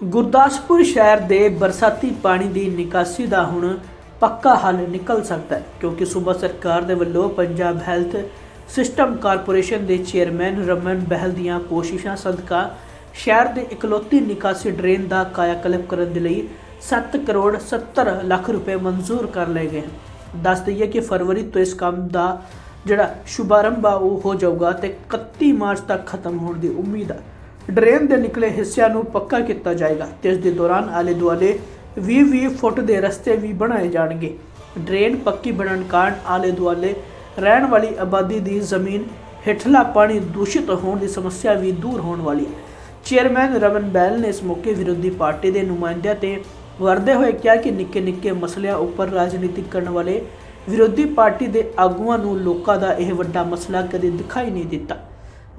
ਗੁਰਦਾਸਪੁਰ ਸ਼ਹਿਰ ਦੇ ਬਰਸਾਤੀ ਪਾਣੀ ਦੀ ਨਿਕਾਸੀ ਦਾ ਹੁਣ ਪੱਕਾ ਹੱਲ ਨਿਕਲ ਸਕਦਾ ਹੈ, ਕਿਉਂਕਿ ਸੂਬਾ ਸਰਕਾਰ ਦੇ ਵੱਲੋਂ ਪੰਜਾਬ ਹੈਲਥ ਸਿਸਟਮ ਕਾਰਪੋਰੇਸ਼ਨ ਦੇ ਚੇਅਰਮੈਨ ਰਮਨ ਬਹਿਲ ਦੀਆਂ ਕੋਸ਼ਿਸ਼ਾਂ ਸਦਕਾ ਸ਼ਹਿਰ ਦੇ ਇਕਲੌਤੀ ਨਿਕਾਸੀ ਡਰੇਨ ਦਾ ਕਾਇਆਕਲਪ ਕਰਨ ਦੇ ਲਈ 7 ਕਰੋੜ 70 ਲੱਖ ਰੁਪਏ ਮਨਜ਼ੂਰ ਕਰ ਲਏ ਗਏ ਹਨ। ਦੱਸ ਦਈਏ ਕਿ ਫਰਵਰੀ ਤੋਂ ਇਸ ਕੰਮ ਦਾ ਜਿਹੜਾ ਸ਼ੁਭਾਰੰਭ ਆ, ਉਹ ਹੋ ਜਾਊਗਾ ਤੇ 31 ਮਾਰਚ ਤੱਕ ਖਤਮ ਹੋਣ ਦੀ ਉਮੀਦ ਹੈ ਡਰੇਨ ਦੇ ਨਿਕਲੇ ਹਿੱਸਿਆਂ ਨੂੰ ਪੱਕਾ ਕੀਤਾ ਜਾਏਗਾ ਤੇ ਇਸ ਦੇ ਦੌਰਾਨ ਆਲੇ ਦੁਆਲੇ 20-20 ਫੁੱਟ ਦੇ ਰਸਤੇ ਵੀ ਬਣਾਏ ਜਾਣਗੇ। ਡਰੇਨ ਪੱਕੀ ਬਣਨ ਕਾਰਨ ਆਲੇ ਦੁਆਲੇ ਰਹਿਣ ਵਾਲੀ ਆਬਾਦੀ ਦੀ ਜ਼ਮੀਨ ਹੇਠਲਾ ਪਾਣੀ ਦੂਸ਼ਿਤ ਹੋਣ ਦੀ ਸਮੱਸਿਆ ਵੀ ਦੂਰ ਹੋਣ ਵਾਲੀ ਹੈ। ਚੇਅਰਮੈਨ ਰਮਨ ਬੈਲ ਨੇ ਇਸ ਮੌਕੇ ਵਿਰੋਧੀ ਪਾਰਟੀ ਦੇ ਨੁਮਾਇੰਦਿਆਂ ਤੇ ਵਰਦੇ ਹੋਏ ਕਿਹਾ ਕਿ ਨਿੱਕੇ ਨਿੱਕੇ ਮਸਲਿਆਂ ਉੱਪਰ ਰਾਜਨੀਤੀ ਕਰਨ ਵਾਲੇ ਵਿਰੋਧੀ ਪਾਰਟੀ ਦੇ ਆਗੂਆਂ ਨੂੰ ਲੋਕਾਂ ਦਾ ਇਹ ਵੱਡਾ ਮਸਲਾ ਕਦੇ ਦਿਖਾਈ ਨਹੀਂ ਦਿੱਤਾ।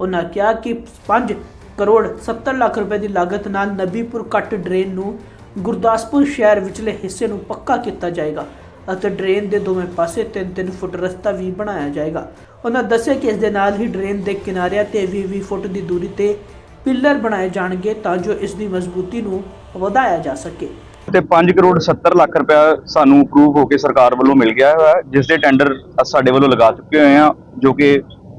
ਉਹਨਾਂ ਕਿਹਾ ਕਿ ਪੰਜ ਕਰੋੜ 70 ਲੱਖ ਰੁਪਏ ਦੀ ਲਾਗਤ ਨਾਲ ਨਬੀਪੁਰ ਕੱਟ ਡਰੇਨ ਨੂੰ ਗੁਰਦਾਸਪੁਰ ਸ਼ਹਿਰ ਵਿਚਲੇ ਹਿੱਸੇ ਨੂੰ ਪੱਕਾ ਕੀਤਾ ਜਾਏਗਾ ਅਤੇ ਡਰੇਨ ਦੇ ਦੋਵੇਂ ਪਾਸੇ 3-3 ਫੁੱਟ ਰਸਤਾ ਵੀ ਬਣਾਇਆ ਜਾਏਗਾ। ਉਹਨਾਂ ਦੱਸਿਆ ਕਿ ਇਸ ਦੇ ਨਾਲ ਹੀ ਡਰੇਨ ਦੇ ਕਿਨਾਰਿਆਂ ਤੇ 20-20 ਫੁੱਟ ਦੀ ਦੂਰੀ ਤੇ ਪਿੱਲਰ ਬਣਾਏ ਜਾਣਗੇ ਤਾਂ ਜੋ ਇਸ ਦੀ ਮਜ਼ਬੂਤੀ ਨੂੰ ਵਧਾਇਆ ਜਾ ਸਕੇ। ਤੇ 5 ਕਰੋੜ 70 ਲੱਖ ਰੁਪਇਆ ਸਾਨੂੰ ਅਪਰੂਵ ਹੋ ਕੇ ਸਰਕਾਰ ਵੱਲੋਂ ਮਿਲ ਗਿਆ ਹੈ, ਜਿਸ ਦੇ ਟੈਂਡਰ ਸਾਡੇ ਵੱਲੋਂ ਲਗਾ ਚੁੱਕੇ ਹੋਏ ਆ ਜੋ ਕਿ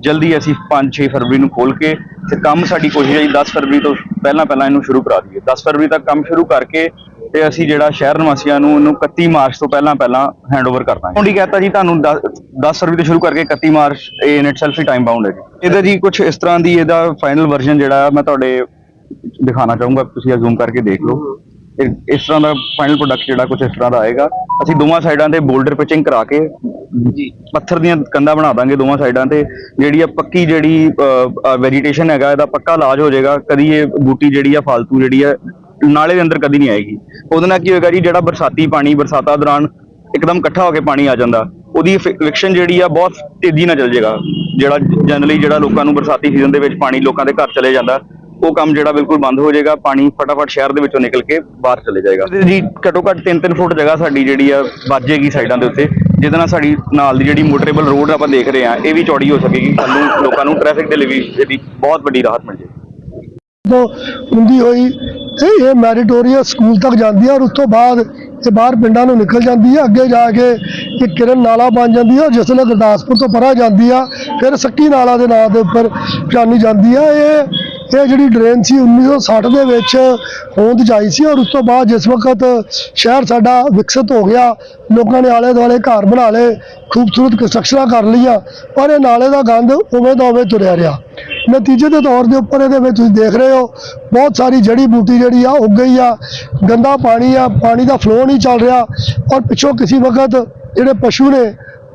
ਜਲਦੀ ਅਸੀਂ 5-6 ਫਰਵਰੀ ਨੂੰ ਖੋਲ ਕੇ ਤੇ ਕੰਮ ਸਾਡੀ ਕੋਸ਼ਿਸ਼ ਹੈ ਜੀ 10 ਫਰਵਰੀ ਤੋਂ ਪਹਿਲਾਂ ਪਹਿਲਾਂ ਇਹਨੂੰ ਸ਼ੁਰੂ ਕਰਾ ਦਈਏ। 10 ਫਰਵਰੀ ਤੱਕ ਕੰਮ ਸ਼ੁਰੂ ਕਰਕੇ ਤੇ ਅਸੀਂ ਜਿਹੜਾ ਸ਼ਹਿਰ ਨਿਵਾਸੀਆਂ ਨੂੰ ਇਹਨੂੰ 31 ਮਾਰਚ ਤੋਂ ਪਹਿਲਾਂ ਪਹਿਲਾਂ ਹੈਂਡਓਵਰ ਕਰਨਾ ਹੈ ਹੁਣੀ ਕਹਤਾ ਜੀ ਤੁਹਾਨੂੰ 10 ਫਰਵਰੀ ਤੋਂ ਸ਼ੁਰੂ ਕਰਕੇ 31 ਮਾਰਚ ਇਹ ਇਨ ਇਟਸੈਲਫ ਹੀ ਟਾਈਮ ਬਾਉਂਡ ਹੈ ਜੀ। ਇਹਦਾ ਜੀ ਕੁਝ ਇਸ ਤਰ੍ਹਾਂ ਦੀ ਇਹਦਾ ਫਾਈਨਲ ਵਰਜ਼ਨ ਜਿਹੜਾ ਮੈਂ ਤੁਹਾਡੇ ਦਿਖਾਣਾ ਚਾਹੂੰਗਾ, ਤੁਸੀਂ ਜ਼ੂਮ ਕਰਕੇ ਦੇਖ ਲਓ। ਇਸ ਤਰ੍ਹਾਂ ਦਾ ਫਾਈਨਲ ਪ੍ਰੋਡਕਟ ਜਿਹੜਾ ਕੁਝ ਇਸ ਤਰ੍ਹਾਂ ਦਾ ਆਏਗਾ। ਅਸੀਂ ਦੋਵਾਂ ਸਾਈਡਾਂ ਤੇ ਬੋਲਡਰ ਪਿਚਿੰਗ ਕਰਾ ਕੇ ਜੀ। ਪੱਥਰ ਦੀਆਂ ਕੰਧਾਂ ਬਣਾ ਦਾਂਗੇ ਦੋਵਾਂ ਸਾਈਡਾਂ ਤੇ। ਜਿਹੜੀ ਆ ਪੱਕੀ ਜਿਹੜੀ ਵੈਜੀਟੇਸ਼ਨ ਹੈਗਾ ਇਹਦਾ ਪੱਕਾ ਇਲਾਜ ਹੋ ਜਾਏਗਾ। ਕਦੀ ਇਹ ਬੂਟੀ ਜਿਹੜੀ ਆ ਫਾਲਤੂ ਜਿਹੜੀ ਆ ਨਾਲੇ ਦੇ ਅੰਦਰ ਕਦੀ ਨਹੀਂ ਆਏਗੀ। ਉਹਦੇ ਨਾਲ ਕੀ ਹੋਏਗਾ ਜੀ ਜਿਹੜਾ ਬਰਸਾਤੀ ਪਾਣੀ ਬਰਸਾਤਾਂ ਦੌਰਾਨ ਇੱਕਦਮ ਇਕੱਠਾ ਹੋ ਕੇ ਪਾਣੀ ਆ ਜਾਂਦਾ ਉਹਦੀ ਫਿਕਸ਼ਨ ਜਿਹੜੀ ਆ ਬਹੁਤ ਤੇਜ਼ੀ ਨਾਲ ਚੱਲ ਜਾਏਗਾ। ਜਿਹੜਾ ਜਨਰਲੀ ਜਿਹੜਾ ਲੋਕਾਂ ਨੂੰ ਬਰਸਾਤੀ ਸੀਜ਼ਨ ਦੇ ਵਿੱਚ ਪਾਣੀ ਲੋਕਾਂ ਦੇ ਘਰ ਚਲੇ ਜਾਂਦਾ ਉਹ ਕੰਮ ਜਿਹੜਾ ਬਿਲਕੁਲ ਬੰਦ ਹੋ ਜਾਏਗਾ ਪਾਣੀ ਫਟਾਫਟ ਸ਼ਹਿਰ ਦੇ ਵਿੱਚੋਂ ਨਿਕਲ ਕੇ ਬਾਹਰ ਚਲੇ ਜਾਏਗਾ। ਤੇ ਜੀ ਘੱਟੋ ਘੱਟ 3-3 ਫੁੱਟ ਜਗ੍ਹਾ ਸਾਡੀ ਜਿਹੜੀ ਆ ਵੱਜ ਜਾਏਗੀ ਸਾਈਡਾਂ ਦੇ ਉੱਤੇ। ਜਿਹਦੇ ਨਾਲ ਸਾਡੀ ਨਾਲ ਦੀ ਜਿਹੜੀ ਮੋਟਰੇਬਲ ਰੋਡ ਆਪਾਂ ਦੇਖ ਰਹੇ ਆ ਇਹ ਵੀ ਚੌੜੀ ਹੋ ਸਕੇਗੀ। ਸਾਨੂੰ ਲੋਕਾਂ ਨੂੰ ਟ੍ਰੈਫਿਕ ਦੇ ਲਈ ਵੀ ਬਹੁਤ ਵੱਡੀ ਰਾਹਤ ਮਿਲ ਜਾਏਗੀ। ਤੋਂ ਹੁੰਦੀ ਹੋਈ ਤੇ ਇਹ ਮੈਰੀਟੋਰੀਅਸ ਸਕੂਲ ਤੱਕ ਜਾਂਦੀ ਹੈ ਔਰ ਉਸ ਤੋਂ ਬਾਅਦ ਇਹ ਬਾਹਰ ਪਿੰਡਾਂ ਨੂੰ ਨਿਕਲ ਜਾਂਦੀ ਹੈ ਅੱਗੇ ਜਾ ਕੇ ਇਹ ਕਿਰਨ ਨਾਲਾ ਬਣ ਜਾਂਦੀ ਹੈ ਔਰ ਜਿਸ ਵੇਲੇ ਗੁਰਦਾਸਪੁਰ ਤੋਂ ਪਰਾਂ ਜਾਂਦੀ ਆ। ਫਿਰ ਸੱਕੀ ਨਾਲਾ ਦੇ ਨਾਂ ਦੇ ਉੱਪਰ ਜਾਣੀ ਜਾਂਦੀ ਆ। ਇਹ ਇਹ ਜਿਹੜੀ ਡਰੇਨ ਸੀ 1960 ਦੇ ਵਿੱਚ ਹੋਂਦ ਜਾਈ ਸੀ ਔਰ ਉਸ ਤੋਂ ਬਾਅਦ ਜਿਸ ਵਕਤ ਸ਼ਹਿਰ ਸਾਡਾ ਵਿਕਸਿਤ ਹੋ ਗਿਆ, ਲੋਕਾਂ ਨੇ ਆਲੇ ਦੁਆਲੇ ਘਰ ਬਣਾ ਲਏ, ਖੂਬਸੂਰਤ ਕੰਸਟਰਕਸ਼ਨਾਂ ਕਰ ਲਈਆਂ, ਪਰ ਇਹ ਨਾਲੇ ਦਾ ਗੰਦ ਉਵੇਂ ਦਾ ਉਵੇਂ ਤੁਰਿਆ ਰਿਹਾ। ਨਤੀਜੇ ਦੇ ਤੌਰ ਦੇ ਉੱਪਰ ਇਹਦੇ ਵਿੱਚ ਤੁਸੀਂ ਦੇਖ ਰਹੇ ਹੋ, ਬਹੁਤ ਸਾਰੀ ਜੜੀ ਬੂਟੀ ਜਿਹੜੀ ਆ ਉੱਗ ਗਈ ਆ, ਗੰਦਾ ਪਾਣੀ ਆ, ਪਾਣੀ ਦਾ ਫਲੋ ਨਹੀਂ ਚੱਲ ਰਿਹਾ ਔਰ ਪਿੱਛੋਂ ਕਿਸੇ ਵਕਤ ਜਿਹੜੇ ਪਸ਼ੂ ਨੇ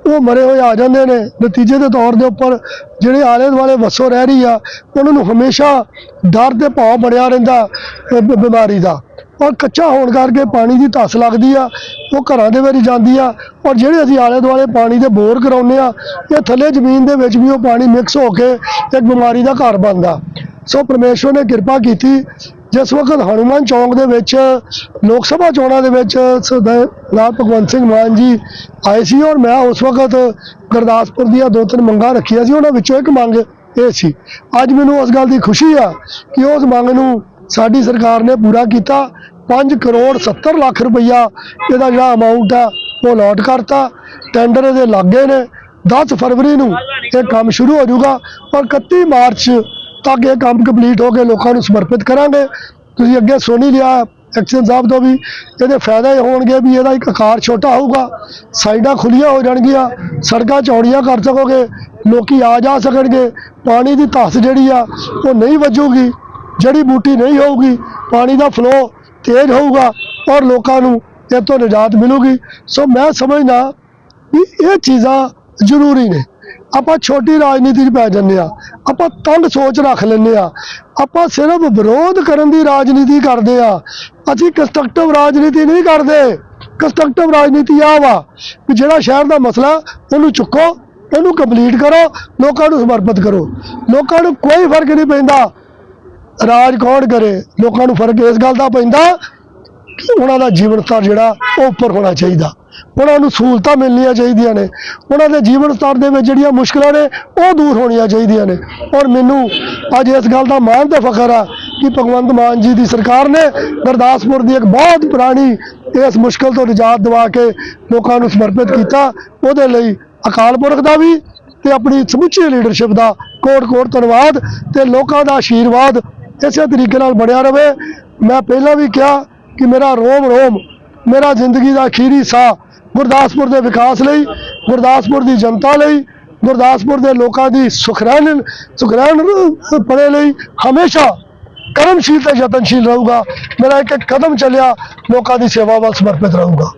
ਉਹ ਮਰੇ ਹੋਏ ਆ ਜਾਂਦੇ ਨੇ। ਨਤੀਜੇ ਦੇ ਤੌਰ ਦੇ ਉੱਪਰ ਜਿਹੜੇ ਆਲੇ ਦੁਆਲੇ ਵਸੋਂ ਰਹਿ ਰਹੀ ਆ, ਉਹਨਾਂ ਨੂੰ ਹਮੇਸ਼ਾ ਡਰ ਤੇ ਭਾਵ ਬਣਿਆ ਰਹਿੰਦਾ ਬਿਮਾਰੀ ਦਾ। ਔਰ ਕੱਚਾ ਹੋਣ ਕਰਕੇ ਪਾਣੀ ਦੀ ਧੱਸ ਲੱਗਦੀ ਆ, ਉਹ ਘਰਾਂ ਦੇ ਵਿੱਚ ਜਾਂਦੀ ਆ। ਔਰ ਜਿਹੜੇ ਅਸੀਂ ਆਲੇ ਦੁਆਲੇ ਪਾਣੀ ਦੇ ਬੋਰ ਕਰਾਉਂਦੇ ਆ, ਇਹ ਥੱਲੇ ਜ਼ਮੀਨ ਦੇ ਵਿੱਚ ਵੀ ਉਹ ਪਾਣੀ ਮਿਕਸ ਹੋ ਕੇ ਇੱਕ ਬਿਮਾਰੀ ਦਾ ਘਰ ਬਣਦਾ। ਸੋ ਪਰਮੇਸ਼ਵਰ ਨੇ ਕਿਰਪਾ ਕੀਤੀ ਜਿਸ ਵਕਤ ਹਨੂਮਾਨ ਚੌਂਕ ਦੇ ਵਿੱਚ, ਲੋਕ ਸਭਾ ਚੋਣਾਂ ਦੇ ਵਿੱਚ ਸਰਦਾਰ ਭਗਵੰਤ ਸਿੰਘ ਮਾਨ ਜੀ ਆਏ ਸੀ ਔਰ ਮੈਂ ਉਸ ਵਕਤ ਗੁਰਦਾਸਪੁਰ ਦੀਆਂ ਦੋ ਤਿੰਨ ਮੰਗਾਂ ਰੱਖੀਆਂ ਸੀ, ਉਹਨਾਂ ਵਿੱਚੋਂ ਇੱਕ ਮੰਗ ਇਹ ਸੀ। ਅੱਜ ਮੈਨੂੰ ਉਸ ਗੱਲ ਦੀ ਖੁਸ਼ੀ ਆ ਕਿ ਉਸ ਮੰਗ ਨੂੰ ਸਾਡੀ ਸਰਕਾਰ ਨੇ ਪੂਰਾ ਕੀਤਾ। 5 ਕਰੋੜ 70 ਲੱਖ ਰੁਪਈਆ ਇਹਦਾ ਜਿਹੜਾ ਅਮਾਉਂਟ ਆ, ਉਹ ਅਲਾਟ ਕਰਤਾ। ਟੈਂਡਰ ਇਹਦੇ ਲੱਗੇ ਨੇ। 10 ਫਰਵਰੀ ਨੂੰ ਇਹ ਕੰਮ ਸ਼ੁਰੂ ਹੋ ਜਾਊਗਾ। ਔਰ 31 ਮਾਰਚ ਤੱਕ ਇਹ ਕੰਮ ਕੰਪਲੀਟ ਹੋ ਕੇ ਲੋਕਾਂ ਨੂੰ ਸਮਰਪਿਤ ਕਰਾਂਗੇ। ਤੁਸੀਂ ਅੱਗੇ ਸੁਣ ਲਿਆ, ਐਕਸ਼ਨ ਸਾਹਿਬ ਤੋਂ ਵੀ, ਇਹਦੇ ਫਾਇਦੇ ਇਹ ਹੋਣਗੇ ਵੀ ਇਹਦਾ ਇੱਕ ਆਕਾਰ ਛੋਟਾ ਹੋਊਗਾ, ਸਾਈਡਾਂ ਖੁੱਲੀਆਂ ਹੋ ਜਾਣਗੀਆਂ, ਸੜਕਾਂ ਚੌੜੀਆਂ ਕਰ ਸਕੋਗੇ, ਲੋਕੀ ਆ ਜਾ ਸਕਣਗੇ, ਪਾਣੀ ਦੀ ਧੱਸ ਜਿਹੜੀ ਆ, ਉਹ ਨਹੀਂ ਵੱਜੂਗੀ ਜੜੀ ਬੂਟੀ ਨਹੀਂ ਹੋਊਗੀ, ਪਾਣੀ ਦਾ ਫਲੋ ਤੇਜ਼ ਹੋਊਗਾ ਔਰ ਲੋਕਾਂ ਨੂੰ ਇਹ ਤੋਂ ਨਿਜਾਤ ਮਿਲੂਗੀ। ਸੋ ਮੈਂ ਸਮਝਦਾ ਵੀ ਇਹ ਚੀਜ਼ਾਂ ਜ਼ਰੂਰੀ ਨੇ। ਆਪਾਂ ਛੋਟੀ ਰਾਜਨੀਤੀ 'ਚ ਪੈ ਜੰਨੇ ਆ, ਆਪਾਂ ਤੰਗ ਸੋਚ ਰੱਖ ਲੈਂਦੇ ਆ, ਆਪਾਂ ਸਿਰਫ ਵਿਰੋਧ ਕਰਨ ਦੀ ਰਾਜਨੀਤੀ ਕਰਦੇ ਆ, ਅਸੀਂ ਕੰਸਟਰਕਟਿਵ ਰਾਜਨੀਤੀ ਨਹੀਂ ਕਰਦੇ ਕੰਸਟਰਕਟਿਵ ਰਾਜਨੀਤੀ ਆ ਵਾ ਕਿ ਜਿਹੜਾ ਸ਼ਹਿਰ ਦਾ ਮਸਲਾ, ਉਹਨੂੰ ਚੁੱਕੋ, ਉਹਨੂੰ ਕੰਪਲੀਟ ਕਰੋ, ਲੋਕਾਂ ਨੂੰ ਸਮਰਪਿਤ ਕਰੋ, ਲੋਕਾਂ ਨੂੰ ਕੋਈ ਫ਼ਰਕ ਨਹੀਂ ਪੈਂਦਾ, ਰਾਜ ਕੌਣ ਕਰੇ, ਲੋਕਾਂ ਨੂੰ ਫ਼ਰਕ ਇਸ ਗੱਲ ਦਾ ਪੈਂਦਾ ਕਿ ਉਹਨਾਂ ਦਾ ਜੀਵਨ ਸਤਰ ਜਿਹੜਾ, ਉਹ ਉੱਪਰ ਹੋਣਾ ਚਾਹੀਦਾ। ਉਹਨਾਂ ਨੂੰ ਸਹੂਲਤਾਂ ਮਿਲਣੀਆਂ ਚਾਹੀਦੀਆਂ ਨੇ। ਉਹਨਾਂ ਦੇ ਜੀਵਨ ਸਤਰ ਦੇ ਵਿੱਚ ਜਿਹੜੀਆਂ ਮੁਸ਼ਕਲਾਂ ਨੇ, ਉਹ ਦੂਰ ਹੋਣੀਆਂ ਚਾਹੀਦੀਆਂ ਨੇ। ਔਰ ਮੈਨੂੰ ਅੱਜ ਇਸ ਗੱਲ ਦਾ ਮਾਣ ਤੇ ਫਖਰ ਆ ਕਿ ਭਗਵੰਤ ਮਾਨ ਜੀ ਦੀ ਸਰਕਾਰ ਨੇ ਗੁਰਦਾਸਪੁਰ ਦੀ ਇੱਕ ਬਹੁਤ ਪੁਰਾਣੀ ਇਸ ਮੁਸ਼ਕਲ ਤੋਂ ਨਿਜਾਤ ਦਿਵਾ ਕੇ ਲੋਕਾਂ ਨੂੰ ਸਮਰਪਿਤ ਕੀਤਾ। ਉਹਦੇ ਲਈ ਅਕਾਲ ਪੁਰਖ ਦਾ ਵੀ ਤੇ ਆਪਣੀ ਸਮੁੱਚੀ ਲੀਡਰਸ਼ਿਪ ਦਾ ਕੋਟ ਕੋਟ ਧੰਨਵਾਦ ਤੇ ਲੋਕਾਂ ਦਾ ਆਸ਼ੀਰਵਾਦ ਇਸੇ ਤਰੀਕੇ ਨਾਲ ਬਣਿਆ ਰਵੇ। ਮੈਂ ਪਹਿਲਾਂ ਵੀ ਕਿਹਾ ਕਿ ਮੇਰਾ ਰੋਮ ਰੋਮ ਮੇਰਾ ਜ਼ਿੰਦਗੀ ਦਾ ਅਖੀਰੀ ਸਾਹ ਗੁਰਦਾਸਪੁਰ ਦੇ ਵਿਕਾਸ ਲਈ, ਗੁਰਦਾਸਪੁਰ ਦੀ ਜਨਤਾ ਲਈ, ਗੁਰਦਾਸਪੁਰ ਦੇ ਲੋਕਾਂ ਦੀ ਸੁਖਰੈਣ ਸੁਖਰੈਣ ਪੜੇ ਲਈ ਹਮੇਸ਼ਾ ਕਰਮਸ਼ੀਲ ਤੇ ਯਤਨਸ਼ੀਲ ਰਹੂਗਾ। ਮੇਰਾ ਇੱਕ ਇੱਕ ਕਦਮ ਚੱਲਿਆ, ਲੋਕਾਂ ਦੀ ਸੇਵਾ ਵੱਲ ਸਮਰਪਿਤ ਰਹੂਗਾ।